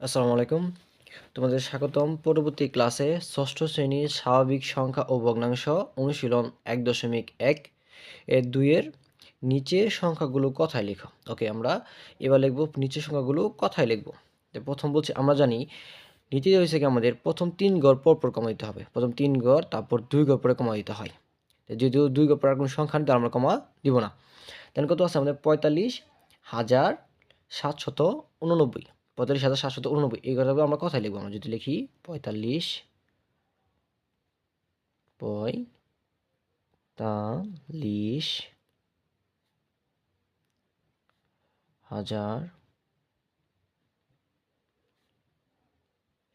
আসসালামু আলাইকুম। তোমাদের স্বাগতম পরবর্তী ক্লাসে ষষ্ঠ শ্রেণির স্বাভাবিক সংখ্যা ও ভগ্নাংশ অনুশীলন এক দশমিক এক এর দুইয়ের নিচে সংখ্যাগুলো কথায় লেখো। ওকে, আমরা এবার লিখব নিচে সংখ্যাগুলো কথায় লিখব। প্রথম বলছি, আমরা জানি নীতি হয়েছে কি আমাদের প্রথম তিন গড় পর পর কমা দিতে হবে। প্রথম তিন গড়, তারপর দুই গড় পরে কমা দিতে হয়। যদিও দুই গড় পর কোনো সংখ্যা নিতে আমরা কমা দিব না। দেন কত আছে আমাদের পঁয়তাল্লিশ হাজার সাতশত উননব্বই। পঁয়তাল্লিশ হাজার সাতশত উননব্বই। এই কথাগুলো আমরা কথায় লিখব আমরা যদি লিখি পঁয়তাল্লিশ পঁয়তাল্লিশ হাজার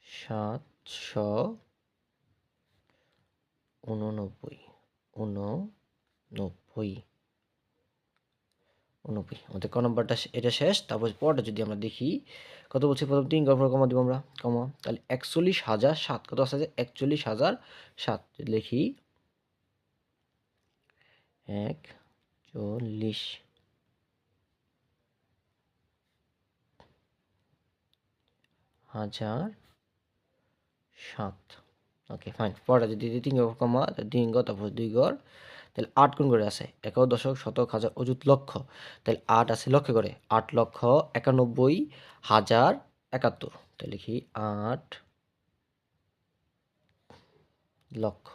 সাতশো উননব্বই। উননব্বই। উনব্বই আমাদের ক নম্বরটা এটা শেষ। তারপর পরটা যদি আমরা দেখি কত বলছি প্রথম তিন গড় কমা দিব আমরা? কমা। তাহলে একচল্লিশ হাজার সাত। কত আছে একচল্লিশ হাজার সাত? লিখি এক চল্লিশ হাজার সাত। ওকে, ফাইন। পরটা যদি তিন গড় কমা তিন গড়, তারপর দুই গড়। তাহলে আট কোন করে আছে একাও দশক শতক হাজার অযুত লক্ষ। তাহলে আট আছে লক্ষ করে, আট লক্ষ একানব্বই হাজার একাত্তর। তাহলে লিখি আট লক্ষ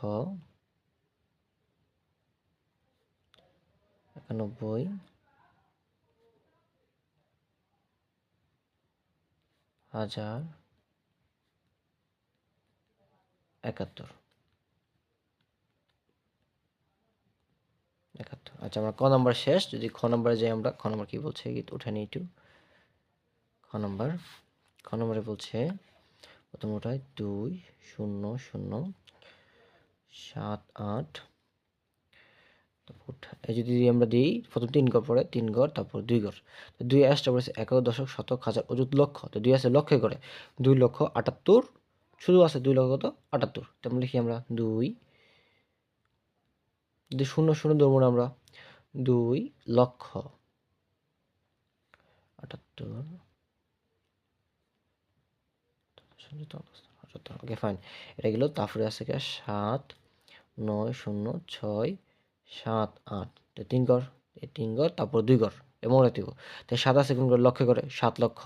একানব্বই হাজার একাত্তর একাত্তর আচ্ছা আমরা ক নম্বর শেষ, যদি খ নম্বরে যাই আমরা, খ নম্বর কী বলছে? উঠে নিই একটু। খ নম্বর, খ নম্বরে বলছে, প্রথম ওটায় দুই, শূন্য শূন্য, সাত, আট। এই যদি আমরা দিই, প্রথম তিন গড় পরে, তিন ঘর, তারপর দুই গড় দুই আসটা পড়েছে একক দশক শতক হাজার অযুত লক্ষ। তো দুই আছে লক্ষে করে, দুই লক্ষ আটাত্তর, শুধু আছে দুই লক্ষ কত? আটাত্তর। তেমন লিখি আমরা দুই, যদি শূন্য শূন্য ধরবো আমরা দুই লক্ষ। আটাত্তর। ওকে ফাইন এটা গেল তারপরে আছে কি সাত, নয়, শূন্য, ছয়, সাত, আট। তিন ঘর তিন ঘর, তারপর দুই ঘর এবং রাতিব তাই আছে কোন করে লক্ষ্য করে সাত লক্ষ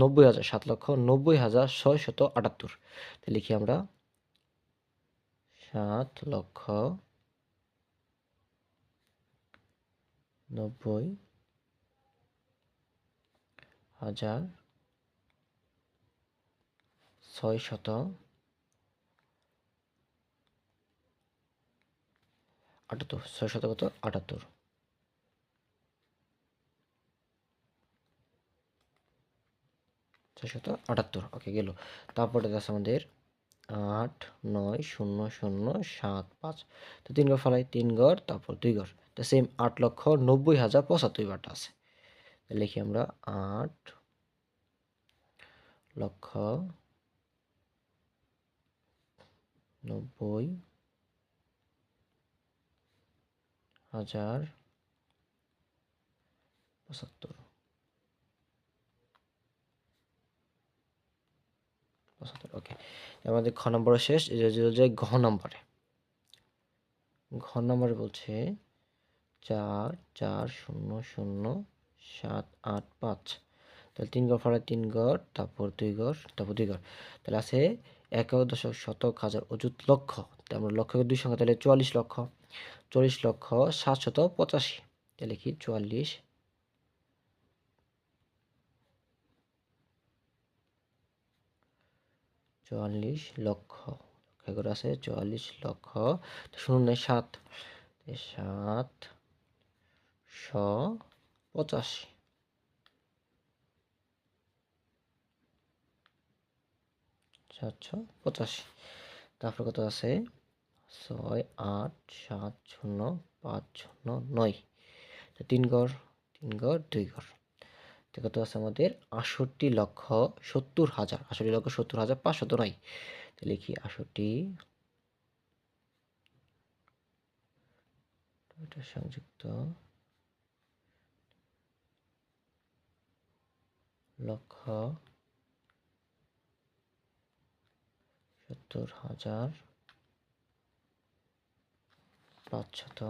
নব্বই হাজার, সাত লক্ষ নব্বই হাজার ছয় শত আটাত্তর। লিখি আমরা সাত লক্ষ নব্বই, হাজার ছয় শত, আটাত্তর, ছয় শত কত? আটাত্তর। ছয় শত আটাত্তর ওকে গেল। তারপরে আছে আমাদের আট, নয়, শূন্য শূন্য, সাত, পাঁচ। তো তিন ঘর ফেলাই, তিন ঘর তারপর দুই ঘর তো সেম আট লক্ষ নব্বই হাজার পঁচাত্তর বারটা আছে। লিখি আমরা আট লক্ষ নব্বই হাজার পঁচাত্তর। পঁচাত্তর ওকে আমাদের খ নম্বর শেষ যে, ঘ নম্বরে। ঘ নম্বরে বলছে চার চার শূন্য শূন্য সাত আট পাঁচ। তাহলে তিন ঘর ফাড়ায় তিন ঘর তারপর দুই ঘর তারপর দুই ঘর তাহলে আছে একক দশক শতক হাজার অযুত লক্ষ। আমরা লক্ষ দুই সংখ্যা, তাহলে চুয়াল্লিশ লক্ষ। চল্লিশ লক্ষ সাতশত পঁচাশি। তাহলে লিখি চুয়াল্লিশ। চুয়াল্লিশ লক্ষ। করে আছে চুয়াল্লিশ লক্ষ। শূন্য সাত। সাত শ পঁচাশি। সাতশো পঁচাশি। তারপর কত আছে? ছয়, আট, সাত, শূন্য, পাঁচ, শূন্য, নয়। তিন গড় তিন গড় দুই গড় কত আছে আমাদের? আষট্টি লক্ষ সত্তর হাজার। আষট্টি লক্ষ সত্তর হাজার পাঁচশত নয়। লিখি আষট্টি। সংযুক্ত। লক্ষ সত্তর হাজার পাঁচশত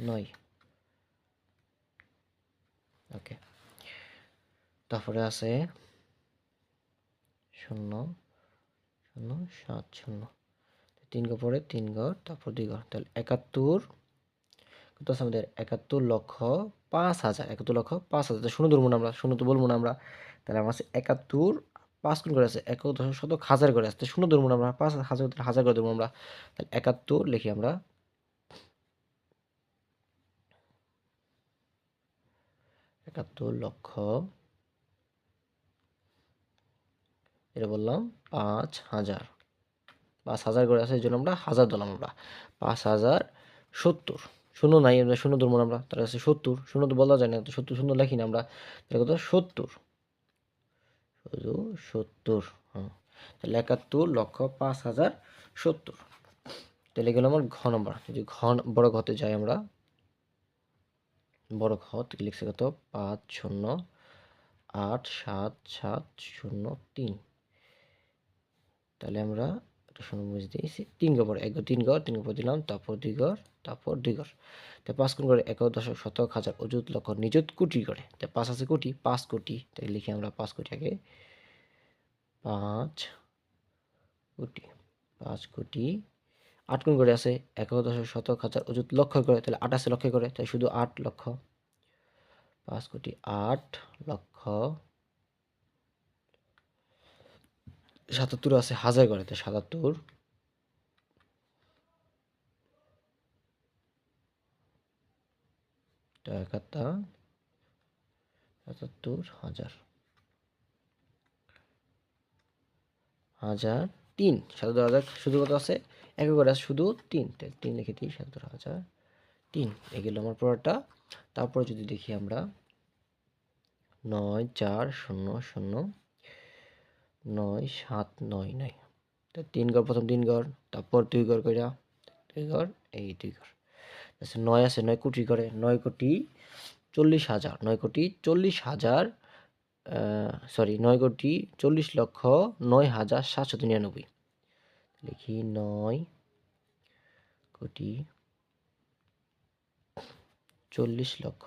নয়। ওকে। তারপরে আছে শূন্য শূন্য, সাত, শূন্য। তিন গড় পরে তিন গড়, তারপর দুই গড়। তাহলে একাত্তর কত আছে আমাদের একাত্তর লক্ষ পাঁচ হাজার, একাত্তর লক্ষ পাঁচ হাজার। শূন্য ধরবো না আমরা শূন্য তো বলব না আমরা। তাহলে আমার আছে একাত্তর পাঁচ গুণ করে আছে, একাত্তর শতক হাজার করে আছে। শূন্য ধরবো না আমরা, পাঁচ হাজার হাজার করে দেবো আমরা। তাহলে একাত্তর লিখি আমরা। একাত্তর লক্ষ, এটা বললাম পাঁচ হাজার। পাঁচ হাজার করে আছে, এই জন্য আমরা হাজার দিলাম আমরা। পাঁচ হাজার সত্তর। শূন্য নাই, আমরা শূন্য ধরবো আমরা। তার কাছে সত্তর, শূন্য তো বলা যায় না সত্তর শূন্য লেখি না আমরা। তাহলে কত সত্তর। শুধু সত্তর হ্যাঁ। তাহলে একাত্তর লক্ষ পাঁচ হাজার সত্তর। তাহলে গেল আমার ঘ নম্বর। যদি ঘ বড় ঘতে যাই আমরা, বড় ঘ থেকে লিখছে কত? পাঁচ শূন্য আট সাত সাত শূন্য তিন। তাহলে আমরা একটা শূন্য বুঝে দিয়েছি। তিন পরে, এক তিন ঘর তিন ঘর দিলাম, তারপর দুই ঘর, তারপর দুই ঘর। তো পাঁচ কোণ করে এক দশক শতক হাজার অযুত লক্ষ নিযুত কোটি করে। তো পাঁচ আছে কোটি, পাঁচ কোটি। তাই লিখি আমরা পাঁচ কোটি আগে। পাঁচ কোটি পাঁচ কোটি। আট কোণ করে আছে এক দশক শতক হাজার অযুত লক্ষ করে। তাহলে আট আছে লক্ষ করে, তাই শুধু আট লক্ষ। পাঁচ কোটি, আট লক্ষ সাতাত্তর আছে, হাজার করে সাতাত্তর। একাত্তর, সাতাত্তর, হাজার। হাজার, তিন, সাতাত্তর, হাজার, শুধু কত আছে? এক করে আছে শুধু তিন। তিন লিখে দিই, সাতাত্তর, হাজার, তিন। এগুলো আমার পড়াটা তারপর যদি দেখি আমরা, নয়, চার, শূন্য শূন্য নয়, সাত, নয় নয়। তো তিন ঘর, প্রথম তিন ঘর, তারপর দুই ঘর কইরা দুই ঘর, এই দুই ঘর। আচ্ছা নয় আছে, নয় কোটি করে নয় কোটি চল্লিশ হাজার, নয় কোটি চল্লিশ হাজার সরি নয় কোটি চল্লিশ লক্ষ নয় হাজার সাতশত নিরানব্বই লিখি নয় কোটি চল্লিশ লক্ষ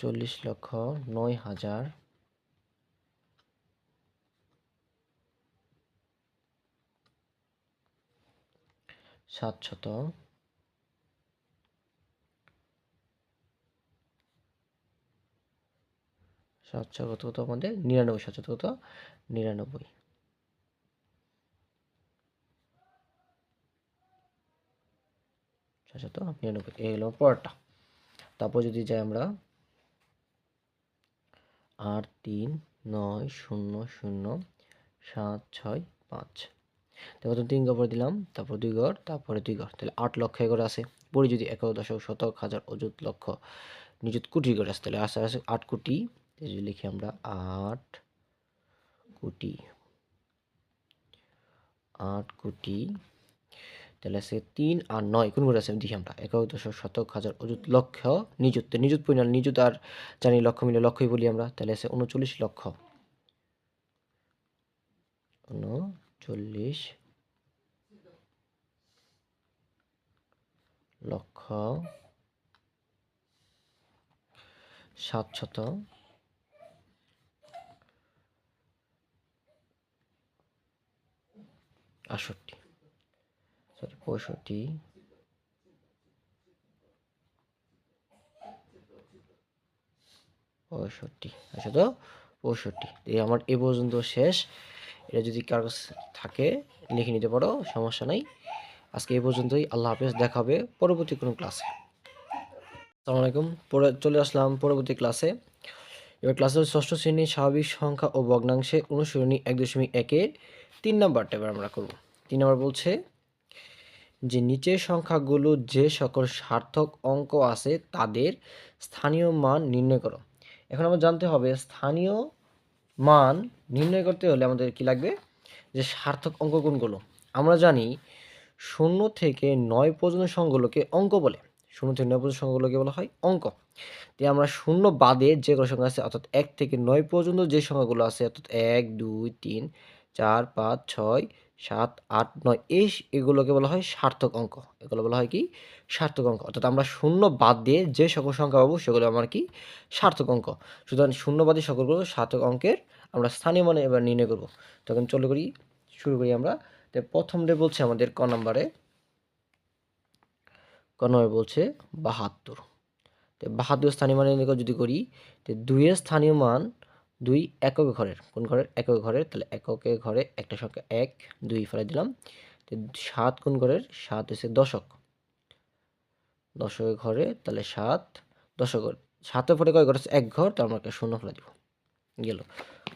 চল্লিশ লক্ষ নয় হাজার সাতশত সাতশো কত কত আমাদের? নিরানব্বই, সাতশত কত? নিরানব্বই। সাতশত নিরানব্বই, এই হলো পরটা। তারপর যদি যাই আমরা আট তিন নয় শূন্য শূন্য সাত ছয় পাঁচ। তারপর তিন ঘর দিলাম, তারপর দুই ঘর তারপরে দুই ঘর তাহলে আট লক্ষ করে আছে। পরে যদি একক দশক শতক হাজার অযুত লক্ষ, নিযুত কোটি করে আছে, তাহলে আসে আসে আট কোটি যদি লিখি আমরা আট কোটি আট কোটি তাহলে আছে তিন আর নয়। কোন আছে? দেখি আমরা। একক দশক শতক হাজার অযুত লক্ষ নিযুত নিযুত পরিমাণ, নিযুত আর জানি লক্ষ মিলে লক্ষই বলি আমরা। তাহলে আছে উনচল্লিশ লক্ষ। উনচল্লিশ লক্ষ সাতশত আষট্টি পঁয়ষট্টি পঁয়ষট্টি আচ্ছা তো পঁয়ষট্টি এই আমার এ পর্যন্ত শেষ। এটা যদি কাগজ থাকে, লিখে নিতে পারো, সমস্যা নাই। আজকে এই পর্যন্তই। আল্লাহ হাফেজ, দেখা হবে পরবর্তী কোনো ক্লাসে। আসসালামু আলাইকুম। চলে আসলাম পরবর্তী ক্লাসে। এবার ক্লাসের ষষ্ঠ শ্রেণির স্বাভাবিক সংখ্যা ও ভগ্নাংশে অনুসরণী এক দশমিক একের তিন নাম্বারটা এবার আমরা করব। তিন নাম্বার বলছে যে নিচের সংখ্যাগুলো যে সকল সার্থক অঙ্ক আছে, তাদের স্থানীয় মান নির্ণয় করো। এখন আমরা জানতে হবে, স্থানীয় মান নির্ণয় করতে হলে আমাদের কি লাগবে? যে সার্থক অঙ্ক কোনগুলো? আমরা জানি শূন্য থেকে নয় পর্যন্ত সংখ্যাগুলোকে অঙ্ক বলে। শূন্য থেকে নয় পর্যন্ত সংখ্যাগুলোকে বলা হয় অঙ্ক। তো আমরা শূন্য বাদে যে কোনো সংখ্যা আছে, অর্থাৎ এক থেকে নয় পর্যন্ত যে সংখ্যাগুলো আছে, অর্থাৎ এক, দুই, তিন, চার, পাঁচ, ছয় সাত, আট, নয় এই এগুলোকে বলা হয় সার্থক অঙ্ক। এগুলো বলা হয় কি? সার্থক অঙ্ক। অর্থাৎ আমরা শূন্য বাদ দিয়ে যে সকল সংখ্যা পাবো সেগুলো আমার কি? সার্থক অঙ্ক। সুতরাং শূন্য বাদে সকলগুলো সার্থক অঙ্কের আমরা স্থানীয় মানে এবার নির্ণয় করব। তখন চলে করি, শুরু করি আমরা। তো প্রথমটা বলছে আমাদের ক নম্বরে ক নম্বরে বলছে বাহাত্তর। তো বাহাত্তর স্থানীয় মান নির্ণয় যদি করি, তো দুইয়ের স্থানীয় মান দুই একক ঘরের। কোন ঘরের? একক ঘরের। তাহলে এককে ঘরে একটা সংখ্যা এক, দুই ফেলে দিলাম। সাত কোন ঘরের? সাত হচ্ছে দশক। দশকের ঘরে তাহলে সাত দশক সাতের পরে কয় ঘর হচ্ছে এক ঘর। তার আমরা একটা শূন্য ফেলে দিব। গেল।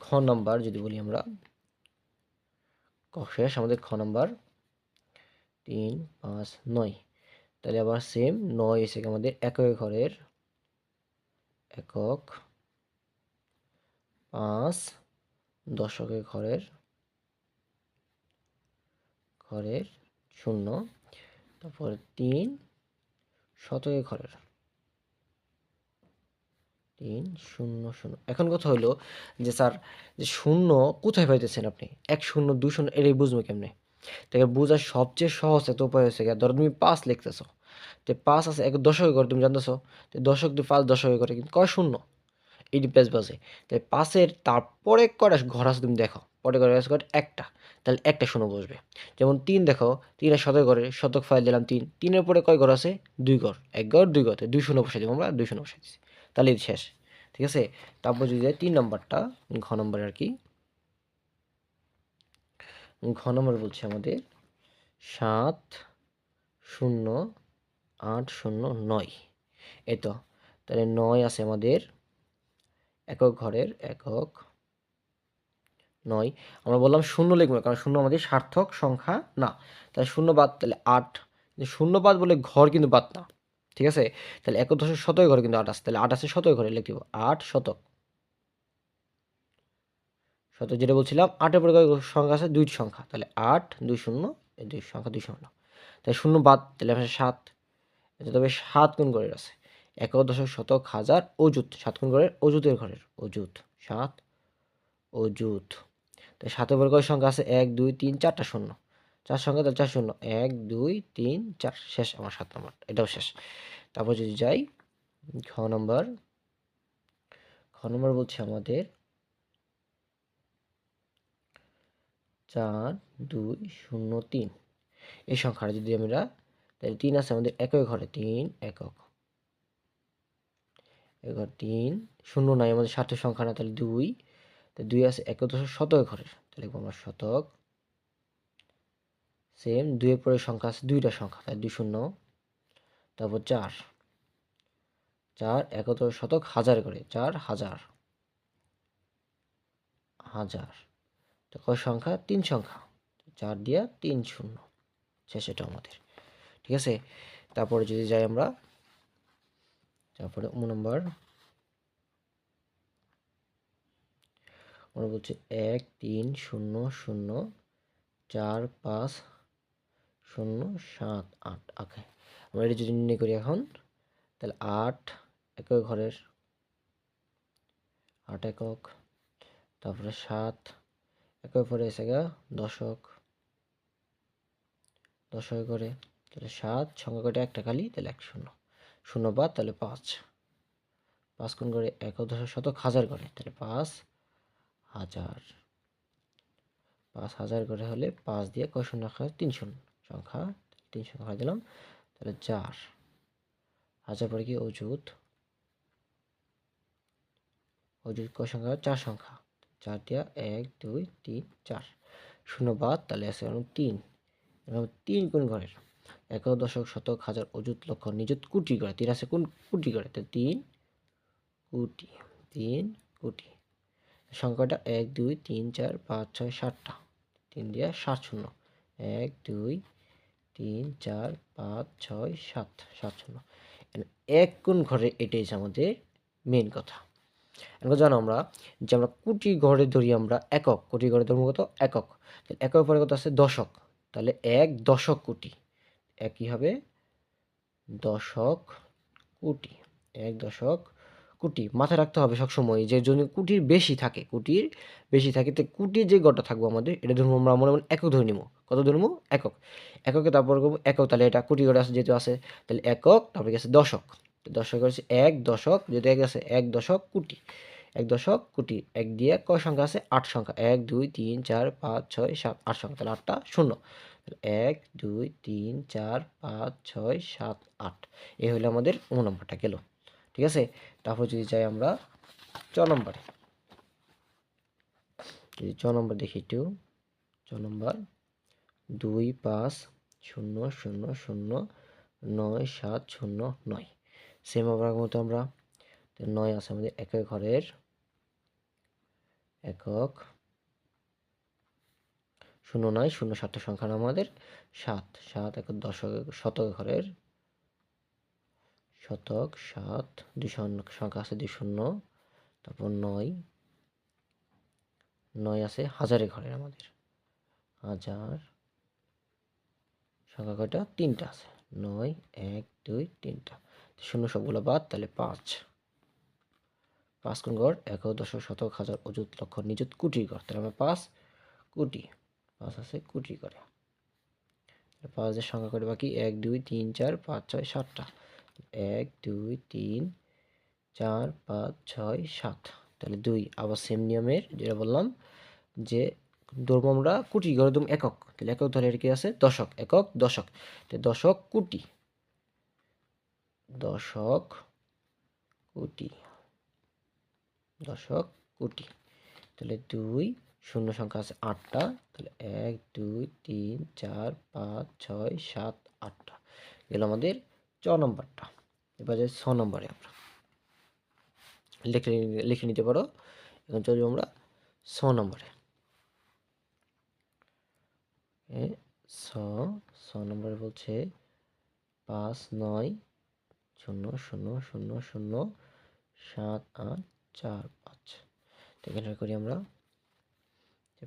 খ নাম্বার যদি বলি আমরা। ক শেষ আমাদের খ নাম্বার। তিন, পাঁচ, নয়। তাহলে আবার সেম নয় এসে আমাদের একক ঘরের। একক পাঁচ দশকের ঘরের ঘরের শূন্য, তারপরে তিন শতকের ঘরের। তিন শূন্য শূন্য। এখন কথা হলো যে স্যার, যে শূন্য কোথায় পাইতেছেন আপনি? এক শূন্য, দুই শূন্য, এটাই বুঝব কেমনে? তাকে বোঝার সবচেয়ে সহজ একটা উপায় হচ্ছে ধরো তুমি পাঁচ লিখতেছো, তো পাঁচ আছে, এক দশকে করে তুমি জানতেছো, তো দশক দুই পাঁচ দশকে ঘরে, কিন্তু কয় শূন্য? এইটি পেজ বাজে তাই পাশের তারপরে কটা ঘর আছে তুমি দেখো? পরে কয়টা আছে কয়টা? একটা। তাহলে একটা শূন্য বসবে। যেমন তিন দেখো তিনের শতক ঘরে, শতক ফাইল দিলাম তিন। তিনের পরে কয় ঘর আছে? দুই ঘর। এক ঘর, দুই ঘর। দুই শূন্য বসে দিব আমরা, দুই শূন্য বসে দিচ্ছি তাহলে শেষ। ঠিক আছে? তারপর যদি তিন নম্বরটা, ঘ নম্বর আর কি? ঘ নম্বর বলছে আমাদের সাত শূন্য আট শূন্য নয়। এই তো। তাহলে নয় আছে আমাদের একক ঘরের একক নয়। আমরা বললাম শূন্য লিখব কারণ শূন্য আমাদের সার্থক সংখ্যা না। তাহলে শূন্য বাদ, তাহলে আট। শূন্য বাদ বলে ঘর কিন্তু বাদ না, ঠিক আছে? তাহলে এক দশের শতক ঘরে কিন্তু আট আছে, তাহলে আট আছে শতক ঘরে লিখতে দিব আট শতক। শতক যেটা বলছিলাম, আটের পরে সংখ্যা আছে? দুই সংখ্যা। তাহলে আট, দুই শূন্য দুই সংখ্যা দুই শূন্য তাহলে শূন্য বাদ, তাহলে আছে সাত। তবে সাত গুণ ঘরের আছে এক দশক শতক হাজার অজুত সাত ঘরের অজুতের ঘরের অজুত সাত অজুত তাই সাতের কয় সংখ্যা আছে এক, দুই, তিন, চারটা শূন্য। চার সংখ্যা তাহলে চার শূন্য। এক, দুই, তিন, চার, শেষ আমার সাত নম্বর। এটাও শেষ। তারপর যদি যাই খ নম্বর। খ নম্বর বলছে আমাদের চার, দুই, শূন্য, তিন। এই সংখ্যাটা যদি আমরা, তাহলে তিন আছে আমাদের একই ঘরে, তিন একক। এবার তিন, শূন্য নাই আমাদের সাতের সংখ্যা না, তাহলে দুই। তাহলে দুই আছে এক দশক শতক ঘরের, তাহলে আমরা শতক। সেম দুইয়ের পরে সংখ্যা আছে দুইটা সংখ্যা তাই দুই শূন্য, তারপর চার। চার একত শতক হাজার করে, চার হাজার। হাজার। তো কয় সংখ্যা? তিন সংখ্যা। চার দিয়া তিন শূন্য শেষ এটা আমাদের। ঠিক আছে? তারপরে যদি যাই আমরা তারপরে ও নম্বর আমরা বলছি এক, তিন, শূন্য শূন্য, চার, পাঁচ, শূন্য, সাত, আট। ওকে আমরা এটা যদি নির্ণয় করি এখন, তাহলে আট একক ঘরের, আট একক, তারপরে সাত একক পরে এসে গা দশক দশক করে তাহলে সাত সংখ্যা কটা একটা খালি, তাহলে এক শূন্য। শূন্য বাদ তাহলে পাঁচ। পাঁচ কোন করে এক শতক হাজার করে তাহলে পাঁচ হাজার। পাঁচ হাজার করে হলে পাঁচ দিয়ে কয় শূন্য রাখা তিন শূন্য সংখ্যা। তিন সংখ্যা দিলাম। তাহলে চার। হাজার পরে কি? অজুত অজুত কয় সংখ্যা? চার সংখ্যা। চার দিয়া এক, দুই, তিন, চার। শূন্য বাদ, তাহলে আছে তিন। তিন কোন ঘরের এক দশক শতক হাজার অযুত লক্ষ নিযুত কোটি করে, তিন আছে কোন কোটি করে? তিন কোটি তিন কোটি। সংখ্যাটা এক, দুই, তিন, চার, পাঁচ, ছয়, সাতটা। তিন দিয়া সাত শূন্য। এক, দুই, তিন, চার, পাঁচ, ছয়, সাত সাত শূন্য। এক কোন ঘরে এটাই আমাদের মেন কথা। এখন জানো আমরা যে আমরা কোটি ঘরে ধরি আমরা একক। কোটি ঘরে ধর্ম কত? একক। একক পরে কত আছে? দশক। তাহলে এক দশক কোটি। একই হবে দশক কোটি, এক দশক কোটি। মাথায় রাখতে হবে সবসময় যে যদি কোটির বেশি থাকে, কোটির বেশি থাকে, তো কোটির যে গড়টা থাকব আমাদের, এটা ধরবো আমরা মনে মনে একক ধরে নিব। কত ধরবো একক। এককে তারপর করব একক, তাহলে এটা কোটি গড়ে আছে যেহেতু আছে, তাহলে একক, তারপরে গেছে দশক। দশক হচ্ছে এক দশক, যেহেতু এক আছে, এক দশক কোটি। এক দশক কোটি, এক দিয়ে কয় সংখ্যা আছে? আট সংখ্যা। এক, দুই, তিন, চার, পাঁচ, ছয়, সাত, আট সংখ্যা। তাহলে আটটা শূন্য। এক, দুই, তিন, চার, পাঁচ, ছয়, সাত, আট। এই হলো আমাদের ও নম্বরটা, গেল। ঠিক আছে? তারপর যদি যাই আমরা চ নম্বরে। যদি চ নম্বর দেখি একটু। চ নম্বর। দুই, পাঁচ, শূন্য শূন্য শূন্য, নয়, সাত, শূন্য, নয়। সেম আবার মতো আমরা। নয় আছে আমাদের একক ঘরের একক শূন্য নয়, শূন্য সাতটা সংখ্যা আমাদের। সাত সাত এক দশক শতক ঘরের। শতক, সাত, দুই সংখ্যা আছে দুই শূন্য। তারপর নয়। নয় আছে হাজারে ঘরের আমাদের। হাজার সংখ্যা কয়টা? তিনটা আছে। নয়, এক, দুই, তিনটা। শূন্য সবগুলো বাদ, তাহলে পাঁচ। পাঁচ কোন ঘর? এক দশক শতক হাজার অযুত লক্ষ নিযুত কোটির ঘর। তাহলে আমরা পাঁচ কোটি পাঁচ আছে, কোটি করে। পাঁচের সংখ্যা করে বাকি। এক, দুই, তিন, চার, পাঁচ, ছয়, সাতটা। এক, দুই, তিন, চার, পাঁচ, ছয়, সাত। তাহলে দুই। আবার সেম নিয়মের যেটা বললাম, যে ধরবো আমরা কোটি ঘরে একদম একক। তাহলে একক ধরে কি আছে? দশক। একক, দশক। দশক, কোটি। দশক কোটি। দশক, কোটি। তাহলে দুই শূন্য সংখ্যা আছে আটটা। তাহলে এক, দুই, তিন, চার, পাঁচ, ছয়, সাত, আটটা। গেল আমাদের চ নম্বরটা। এবার যাই ছ নম্বরে আমরা। লিখে লিখে নিতে পারো। এখন চলবো আমরা ছ নম্বরে। ছ ছ নম্বরে বলছে পাঁচ, নয়, শূন্য শূন্য শূন্য শূন্য, সাত, আট, চার, পাঁচ। এখানে করি আমরা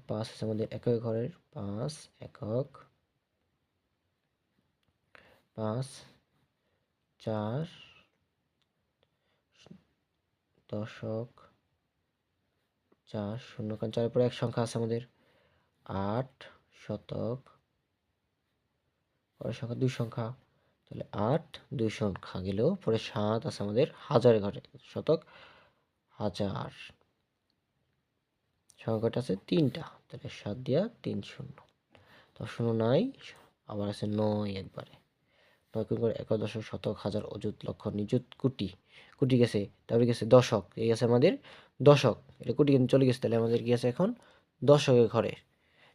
পাঁচ আছে আমাদের একক ঘরের, পাঁচ একক, পাঁচ, চার, দশক, চার, শূন্য, কারণ চারের পরে এক সংখ্যা আছে আমাদের, আট শতক, পরের সংখ্যা দুই সংখ্যা, তাহলে আট দুই সংখ্যা গেলেও পরে সাত আছে আমাদের হাজারের ঘরে, শতক, হাজার। সংখ্যাটা আছে তিনটা। তাহলে সাত দিয়া তিন শূন্য। তো শূন্য নাই, আবার আছে নয় একবারে। নয় কোন করে একাদশ শতক হাজার অযুত লক্ষ নিযুত কোটি। কোটি গেছে, তারপরে গেছে দশক। এই আছে আমাদের দশক। এটা কোটি কিন্তু চলে গেছে, তাহলে আমাদের কি আছে এখন? দশকের ঘরে।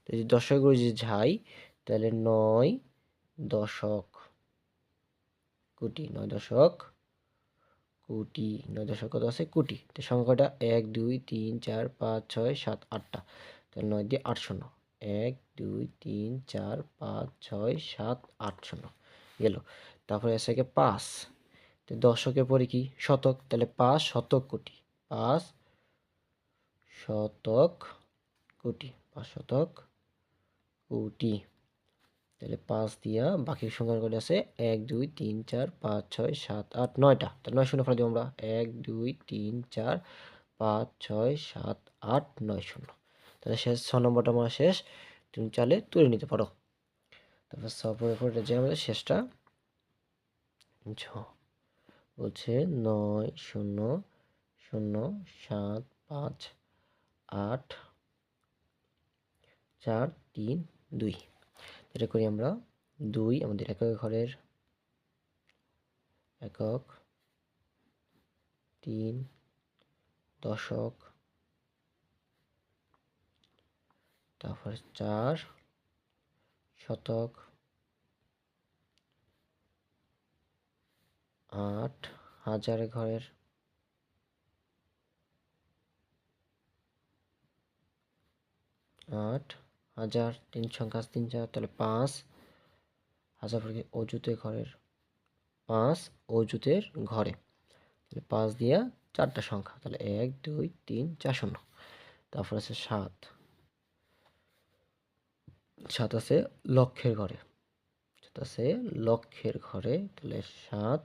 যদি দশকের করে যদি যাই, তাহলে নয় দশক কোটি, নয় দশক কোটি, নয় দশক কত আছে? কোটি। তো সংখ্যাটা এক, দুই, তিন, চার, পাঁচ, ছয়, সাত, আটটা। তাহলে নয় দিয়ে আট শূন্য। এক, দুই, তিন, চার, পাঁচ, ছয়, সাত, আট শূন্য। গেল। তারপরে আছে কি পাঁচ। তো দশকের পরে কি? শতক। তাহলে পাঁচ শতক কোটি। পাঁচ শতক কোটি। পাঁচ শতক কোটি। তাহলে পাঁচ দিয়া বাকি সংখ্যা করে আছে এক, দুই, তিন, চার, পাঁচ, ছয়, সাত, আট, নয়টা। তাহলে নয় শূন্য ফেলে দিব আমরা। এক, দুই, তিন, চার, পাঁচ, ছয়, সাত, আট, নয় শূন্য। তাহলে শেষ ছ নম্বরটা আমার শেষ। তুমি চালে তুলে নিতে পারো। তারপর সপরের পরে যে আমাদের শেষটা। ছ। বলছে নয় শূন্য শূন্য, সাত, পাঁচ, আট, চার, তিন, দুই। এটা করি আমরা দুই, আমাদের একক ঘরের একক তিন দশক, তারপর চার শতক, আট হাজার ঘরের আট হাজার, তিন সংখ্যা তিন চার, তাহলে পাঁচ। হাজার পরে অজুতে ঘরের পাঁচ অজুতের ঘরে। তাহলে পাঁচ দিয়া চারটা সংখ্যা, তাহলে এক, দুই, তিন, চার শূন্য। তারপর আছে সাত। সাত আছে লক্ষের ঘরে। সাত আছে লক্ষের ঘরে, তাহলে সাত,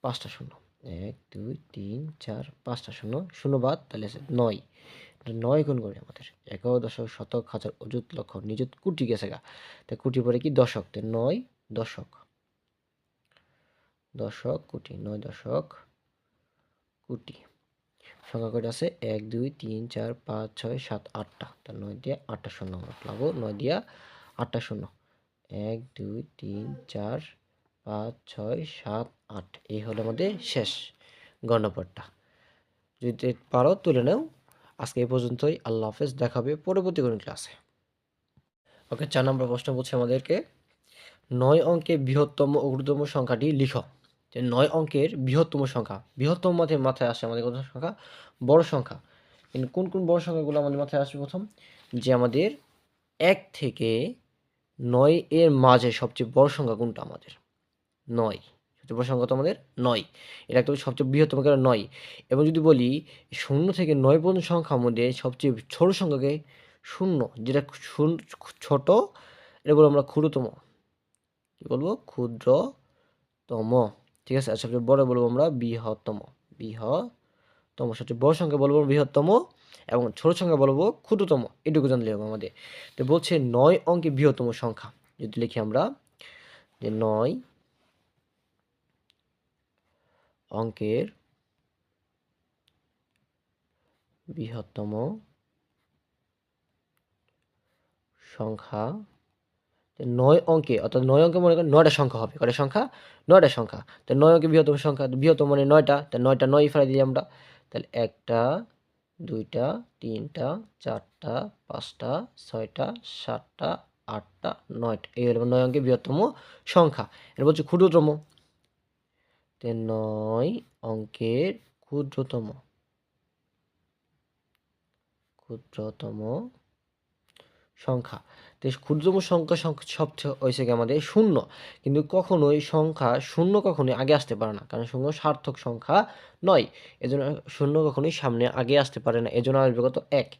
পাঁচটা শূন্য। এক, দুই, তিন, চার, পাঁচটা শূন্য। শূন্য বাদ তাহলে আছে নয়। নয় গুণ করে আমাদের এগারো দশক শতক হাজার অযুত লক্ষ নিযুত কোটি গেছে গা। তাই কোটি পরে কি দশক? তো নয় দশক। দশক, কোটি, নয় দশক, কোটি। সংখ্যা কয়টা আছে? এক, দুই, তিন, চার, পাঁচ, ছয়, সাত, আটটা। তা নয় দিয়ে আটটা শূন্য আমরা লাগবো নয় দিয়া আটটা শূন্য। এক, দুই, তিন, চার, পাঁচ, ছয়, সাত, আট। এই হলো আমাদের শেষ গণপটটা। যদি পারো তুলে নাও। আজকে এই পর্যন্তই। আল্লাহ হাফেজ দেখাবে পরবর্তী কোনো ক্লাসে ওকে চার নম্বর প্রশ্ন বলছে আমাদেরকে, নয় অঙ্কে বৃহত্তম ক্ষুদ্রতম সংখ্যাটি লিখো। যে নয় অঙ্কের বৃহত্তম সংখ্যা, বৃহত্তম মাথায় মাথায় আসে আমাদের কত সংখ্যা? বড় সংখ্যা। কিন্তু কোন কোন বড় সংখ্যাগুলো আমাদের মাথায় আসবে প্রথম? যে আমাদের এক থেকে নয় এর মাঝে সবচেয়ে বড় সংখ্যা কোনটা আমাদের? নয়। সবচেয়ে বড় সংখ্যা তো আমাদের নয়। এটা তো সবচেয়ে বৃহত্তম কারণ নয়? এবং যদি বলি, শূন্য থেকে নয় পর্যন্ত সংখ্যা মধ্যে সবচেয়ে ছোট সংখ্যাকে শূন্য, যেটা ছোট, এটা বলব আমরা ক্ষুদ্রতম। কি বলব? ক্ষুদ্রতম। ঠিক আছে? আর সবচেয়ে বড় বলব আমরা বৃহত্তম। বৃহত্তম। সবচেয়ে বড় সংখ্যা বলব বৃহত্তম এবং ছোট সংখ্যা বলব ক্ষুদ্রতম। এটুকু জানলে হবে আমাদের। তো বলছে নয় অঙ্কে বৃহত্তম সংখ্যা। যদি লিখি আমরা যে নয় অঙ্কের বৃহত্তম সংখ্যা নয় অঙ্কে, অর্থাৎ নয় অঙ্কে মনে করেন নয়টা সংখ্যা হবে। কয়টা সংখ্যা? নয়টা সংখ্যা। তো নয় অঙ্কে বৃহত্তম সংখ্যা, বৃহত্তম মানে নয়টা, তো নয়টা নয় ফেলে দিই আমরা। তাহলে একটা, দুইটা, তিনটা, চারটা, পাঁচটা, ছয়টা, সাতটা, আটটা, নয়টা। এই হলো নয় অঙ্কে বৃহত্তম সংখ্যা। এটা হচ্ছে ক্ষুদ্রতম। নয় অঙ্কের ক্ষুদ্রতম। ক্ষুদ্রতম সংখ্যা। তো ক্ষুদ্রতম সংখ্যা সবচেয়ে হয়েছে আমাদের শূন্য। কিন্তু কখনোই সংখ্যা শূন্য কখনোই আগে আসতে পারে না। কারণ শূন্য সার্থক সংখ্যা নয়। এজন্য শূন্য কখনোই সামনে আগে আসতে পারে না। এজন্য আসবে কত? এক।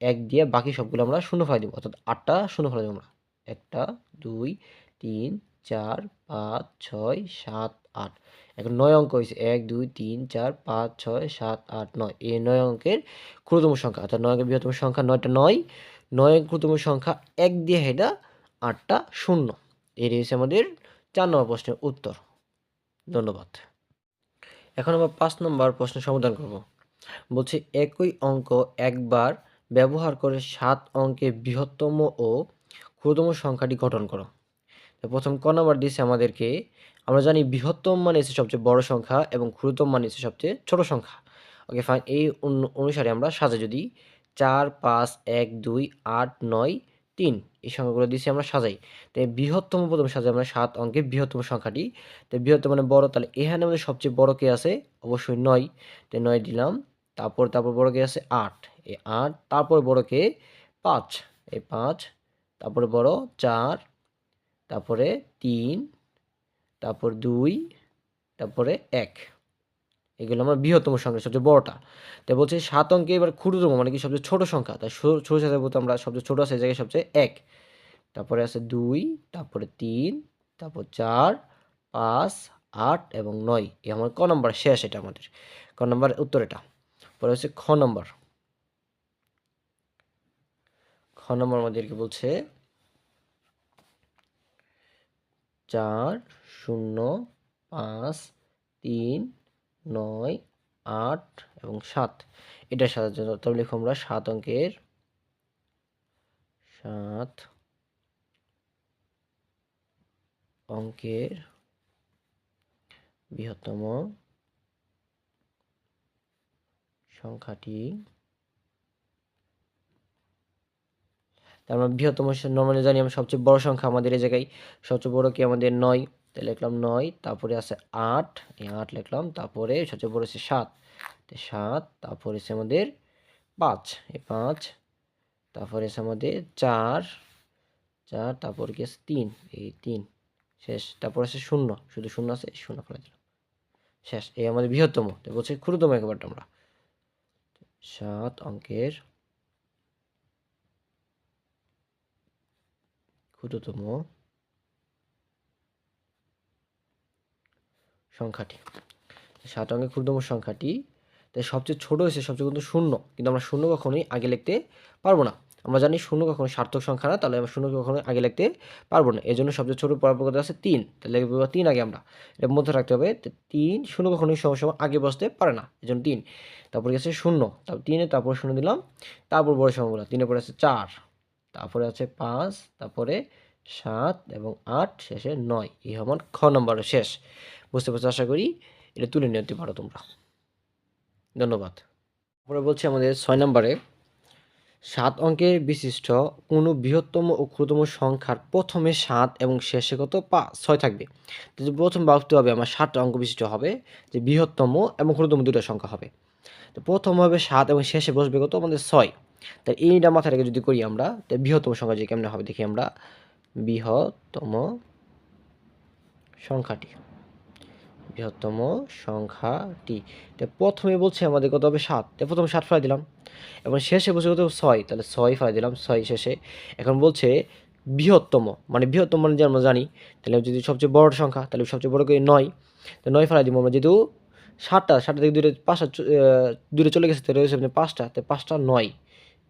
এক দিয়ে বাকি সবগুলো আমরা শূন্য ফেলে দিব। অর্থাৎ আটটা শূন্য ফেলে দেবো আমরা। একটা, দুই, তিন, চার, পাঁচ, ছয়, সাত আট। এখন নয় অঙ্ক হয়েছে এক, দুই, তিন, চার, পাঁচ, ছয়, সাত, আট, নয়। এই নয় অঙ্কের ক্ষুদ্রতম সংখ্যা, অর্থাৎ নয় অঙ্কের বৃহত্তম সংখ্যা নয়টা নয় নয় ক্ষুদ্রতম সংখ্যা এক দিয়ে হেটা আটটা শূন্য। এই রয়েছে আমাদের চার নম্বর প্রশ্নের উত্তর। ধন্যবাদ। এখন আমরা পাঁচ নম্বর প্রশ্ন সমাধান করব। বলছে, একই অঙ্ক একবার ব্যবহার করে সাত অঙ্কের বৃহত্তম ও ক্ষুদ্রতম সংখ্যাটি গঠন করো। প্রথম ক নাম্বার দিয়েছে আমাদেরকে আমরা জানি বৃহত্তম মানে এসে সবচেয়ে বড় সংখ্যা এবং ক্ষুদ্রতম মানে হচ্ছে সবচেয়ে ছোট সংখ্যা। ওকে ফাইন এই অনুসারে আমরা সাজে যদি চার, পাঁচ, এক, দুই, আট, নয়, তিন, এই সংখ্যাগুলো দিয়েছি আমরা সাজাই। তাই বৃহত্তম প্রথম সাজাই আমরা সাত অঙ্কে বৃহত্তম সংখ্যাটি। তাই বৃহত্তম মানে বড়, তাহলে এখানে আমাদের সবচেয়ে বড় কে আছে? অবশ্যই নয়। তাই নয় দিলাম, তারপর তারপর বড় কে আছে? আট। এই আট, তারপর বড় কে? পাঁচ। এই পাঁচ, তারপরে বড় চার, তারপরে তিন তারপর দুই, তারপরে এক। এগুলো আমার বৃহত্তম সংখ্যা, সবচেয়ে বড়টা। তাই বলছে সাত অঙ্কে এবার ক্ষুদ্রতম মানে কি সবচেয়ে ছোট সংখ্যা। তাই ছোট সাথে বলতে আমরা সবচেয়ে ছোট আছে জায়গায় সবচেয়ে এক। তারপরে আছে দুই, তারপরে তিন, তারপর চার, পাঁচ, আট এবং নয়। এ আমার ক নম্বর শেষ এটা আমাদের। ক নম্বর উত্তর এটা। পরে হচ্ছে খ নম্বর। খ নম্বর আমাদেরকে বলছে চার শূন্য, পাঁচ, তিন, নয়, আট এবং সাত। এটা সাজার জন্য তবে লিখো আমরা, সাত অঙ্কের সাত অঙ্কের বৃহত্তম সংখ্যাটি। তার মানে বৃহত্তম নর্মালি জানি আমরা সবচেয়ে বড় সংখ্যা আমাদের এই জায়গায়, সবচেয়ে বড় কি আমাদের নয়। তাই লিখলাম নয়, তারপরে আছে আট, এই আট লিখলাম, তারপরে সবচেয়ে বড় হচ্ছে সাত। তো সাত, তারপরে আছে আমাদের পাঁচ, এই পাঁচ, তারপরে আছে আমাদের চার চার, তারপর কি আছে তিন, এই তিন, শেষ, তারপর আছে শূন্য, শুধু শূন্য আছে শূন্য ফেলে দিলাম। শেষ, এই আমাদের বৃহত্তম, তো বলছে ক্ষুদ্রতম একেবারটা আমরা। সাত অঙ্কের ক্ষুদ্রতম সংখ্যাটি। সাত অঙ্কের ক্ষুদ্রতম সংখ্যাটি। তাই সবচেয়ে ছোট হয়েছে, সবচেয়ে কিন্তু শূন্য। কিন্তু আমরা শূন্য কখনোই আগে লিখতে পারব না। আমরা জানি শূন্য কখনো সার্থক সংখ্যা না, তাহলে আমরা শূন্য কখনোই আগে লিখতে পারব না। এই জন্য সবচেয়ে ছোট পরাপকতা আছে তিন। তাহলে তিন আগে আমরা। এর মধ্যে রাখতে হবে তিন শূন্য কখনোই সময় আগে বসতে পারে না। এই জন্য তিন। তারপরে গেছে শূন্য। তারপর তিনে, তারপর শূন্য দিলাম। তারপর বড় সংখ্যাগুলো। তিনের পরে আছে চার। তারপরে আছে পাঁচ। তারপরে সাত এবং আট, শেষে নয়। এই আমার খ নম্বর শেষ। বুঝতে পারছ? আশা করি এটা তুলে নিতে পারো তোমরা। ধন্যবাদ। তারপরে বলছি আমাদের ছয় নম্বরে, সাত অঙ্কের বিশিষ্ট কোনো বৃহত্তম ও ক্ষুদ্রতম সংখ্যার প্রথমে সাত এবং শেষে কত? পাঁচ ছয় থাকবে। তো যে প্রথম ভাবতে হবে, আমার সাতটা অঙ্ক বিশিষ্ট হবে, যে বৃহত্তম এবং ক্ষুদ্রতম দুটো সংখ্যা হবে। তো প্রথম হবে সাত এবং শেষে বসবে কত? আমাদের ছয়। তাই এইটা মাথায় রেখে যদি করি আমরা তাই বৃহত্তম সংখ্যা যে কেমনে হবে? দেখি আমরা। বৃহত্তম সংখ্যাটি। বৃহত্তম সংখ্যাটি। তো প্রথমে বলছে আমাদের কত হবে সাত। তো প্রথমে সাত ফেলাই দিলাম। এবং শেষে বসে কত ছয়। তাহলে ছয় ফেলাই দিলাম, ছয় শেষে। এখন বলছে বৃহত্তম। মানে বৃহত্তম মানে যে আমরা জানি, তাহলে যদি সবচেয়ে বড় সংখ্যা, তাহলে সবচেয়ে বড় করে নয়। তো নয় ফেলাই দিব আমরা যেহেতু সাতটা সাতটা থেকে দূরে পাঁচটা দূরে চলে গেছে, তাহলে রয়েছে পাঁচটা। তো পাঁচটা নয়।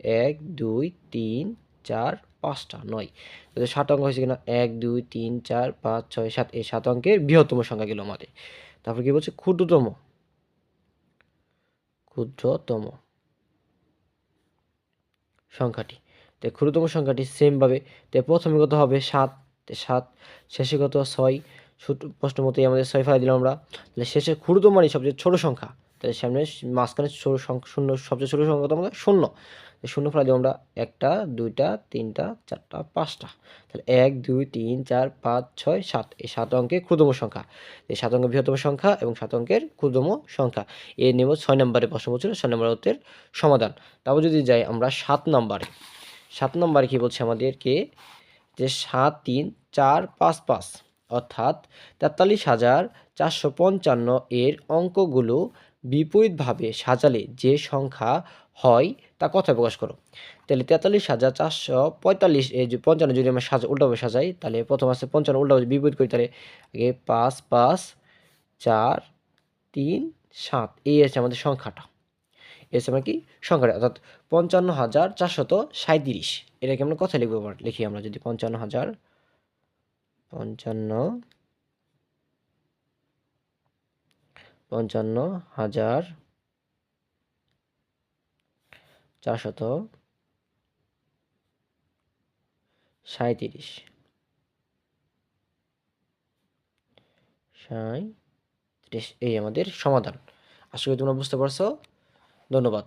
এক, দুই, তিন, চার পাঁচটা, নয়। তাহলে সাত অঙ্ক হয়েছে কিনা? এক, দুই, তিন, চার, পাঁচ, ছয়, সাত। এই সাত অঙ্কের বৃহত্তম সংখ্যা গেল আমাদের। তারপর কি বলছে? ক্ষুদ্রতম। ক্ষুদ্রতম সংখ্যাটি। তো ক্ষুদ্রতম সংখ্যাটি সেমভাবে তো প্রথমে কত হবে? সাত। সাত। শেষে কত? ছয়। প্রশ্ন মতোই আমাদের ছয় ফেলা দিলাম আমরা। তাহলে শেষে ক্ষুদ্রতম মানে সবচেয়ে ছোট সংখ্যা। তাহলে সামনে মাঝখানে ছোট শূন্য, সবচেয়ে ছোট সংখ্যা কত? আমাদের শূন্য। তো শূন্য ফেলা দিব আমরা একটা, দুইটা, তিনটা, চারটা, পাঁচটা। তাহলে এক, দুই, তিন, চার, পাঁচ, ছয়, সাত। এই সাত অঙ্কের ক্ষুদ্রতম সংখ্যা। এই সাত অঙ্কের বৃহত্তম সংখ্যা এবং সাত অঙ্কের ক্ষুদ্রতম সংখ্যা। এ নেব ছয় নম্বরে প্রশ্ন বলছিল, ছয় নম্বর উত্তরের সমাধান। তারপর যদি যাই আমরা সাত নম্বরে। সাত নম্বরে কী বলছে আমাদেরকে? যে সাত, তিন, চার, পাঁচ পাঁচ। অর্থাৎ তেতাল্লিশ হাজার চারশো পঞ্চান্ন এর অঙ্কগুলো বিপরীতভাবে সাজালে যে সংখ্যা হয়, তা কথায় প্রকাশ করো। তাহলে তেতাল্লিশ হাজার চারশো পঁয়তাল্লিশ, এই যে পঞ্চান্ন যদি আমরা সাজা উল্টাভাবে সাজাই, তাহলে প্রথম আছে পঞ্চান্ন উল্টাভাবে বিপরীত করি, তাহলে আগে পাঁচ পাঁচ, চার, তিন, সাত, এই আছে আমাদের সংখ্যাটা। এই আছে আমরা কি? সংখ্যাটা, অর্থাৎ পঞ্চান্ন হাজার চারশত সাঁত্রিশ এটাকে আমরা কথা লিখব লিখি আমরা যদি পঞ্চান্ন হাজার, পঞ্চান্ন পঞ্চান্ন হাজার চারশত সাঁত্রিশ সাঁত্রিশ এই আমাদের সমাধান। আশা করি তোমরা বুঝতে পারছ। ধন্যবাদ।